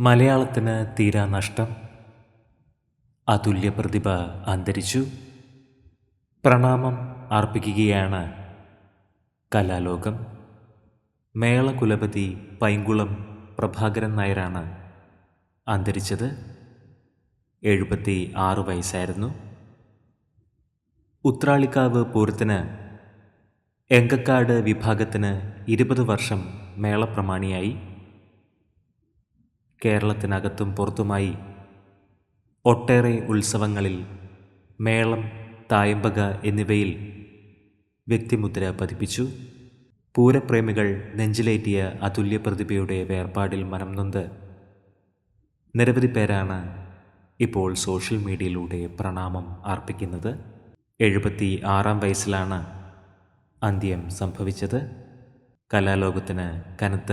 മലയാളത്തിന് തീരാ നഷ്ടം. അതുല്യ പ്രതിഭ അന്തരിച്ചു. പ്രണാമം അർപ്പിക്കുകയാണ് കലാലോകം. മേളകുലപതി പൈങ്കുളം പ്രഭാകരൻ നായരാണ് അന്തരിച്ചത്. എഴുപത്തി ആറ് വയസ്സായിരുന്നു. ഉത്രാളിക്കാവ് പൂരത്തിന് എങ്കക്കാട് വിഭാഗത്തിന് ഇരുപത് വർഷം മേളപ്രമാണിയായി. കേരളത്തിനകത്തും പുറത്തുമായി ഒട്ടേറെ ഉത്സവങ്ങളിൽ മേളം തായമ്പക എന്നിവയിൽ വ്യക്തിമുദ്ര പതിപ്പിച്ചു. പൂരപ്രേമികൾ നെഞ്ചിലേറ്റിയ അതുല്യ പ്രതിഭയുടെ വേർപാടിൽ മനം നൊന്ത്. നിരവധി പേരാണ് ഇപ്പോൾ സോഷ്യൽ മീഡിയയിലൂടെ പ്രണാമം അർപ്പിക്കുന്നത്. എഴുപത്തി ആറാം വയസ്സിലാണ് അന്ത്യം സംഭവിച്ചത്. കലാലോകത്തിന് കനത്ത